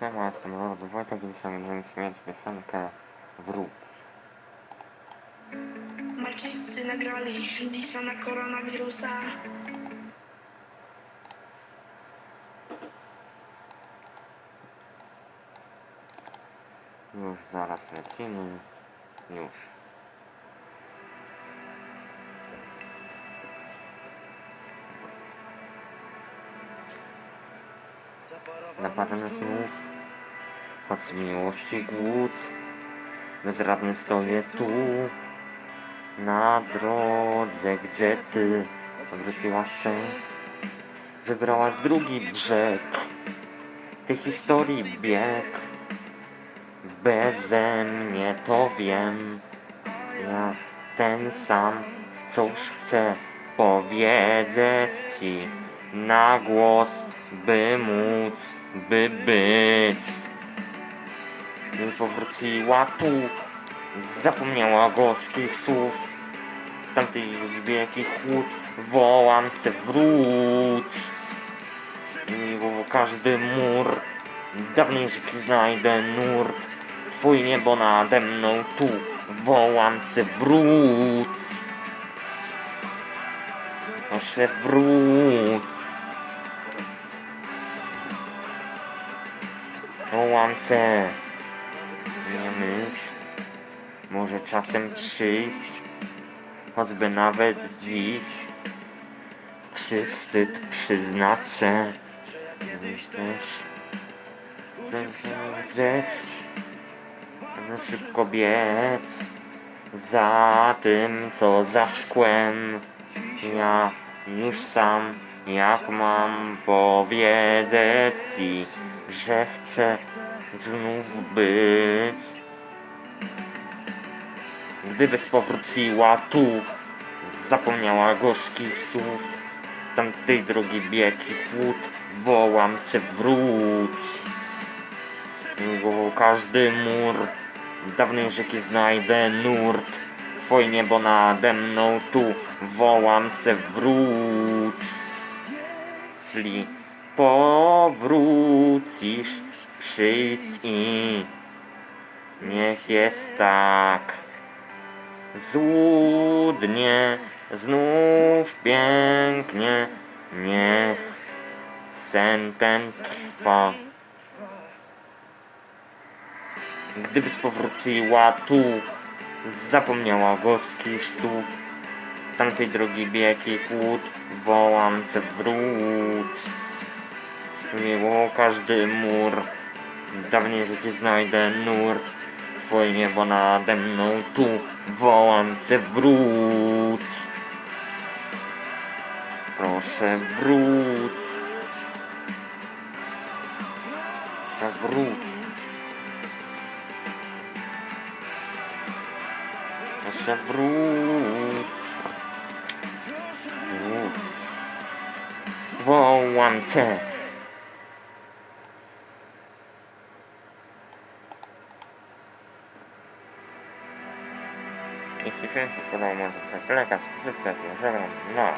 Lord Wojtek i dzisiaj będziemy śmiać piosenkę Wróć. Malczyńscy nagrali disa na koronawirusa. Już zaraz lecimy. Już. Napadamy znów, choć miłości głód, bezradny stoję tu, na drodze, gdzie ty wróciłaś się, wybrałaś drugi brzeg, tej historii bieg, beze mnie to wiem, ja ten sam wciąż chcę powiedzieć ci na głos, by móc, by być. Gdy powróciła tu, zapomniała gorzkich słów, tamtej wielki chłód, wołam cię wróć. I wo- każdy mur, dawniej rzeki znajdę nurt, twój niebo nade mną tu, wołam cię wróć. Proszę wróć. Wołam cię. Nie myśl. Może czasem przyjść. Choćby nawet dziś. Czy wstyd przyznać się. Myślisz, że gdzieś będę szybko biec za tym, co za szkłem. Ja już sam, jak mam powiedzieć ci, że chcę znów być. Gdybyś powróciła tu, zapomniała gorzkich słów, tamtej drogi bieg i chłód, wołam cię wróć. Bo każdy mur, dawnej rzeki znajdę nurt, twoje niebo nade mną tu, wołam cię wróć. Jeśli powrócisz, przyjdź i niech jest tak. Złudnie, znów pięknie, niech sen ten trwa. Gdybyś powróciła tu, zapomniała gorzkich słów, tamtej drogi bieg i chłód, wołam cię wróć. Miło każdy mur, dawniej życie znajdę nurt, twoje niebo nade mną tu, wołam cię wróć. Proszę wróć. Proszę wróć. Proszę wróć. Wróć. Wołam cię. Jeśli kręci podobał, może coś lekać, subskrypcja, żegnam, no.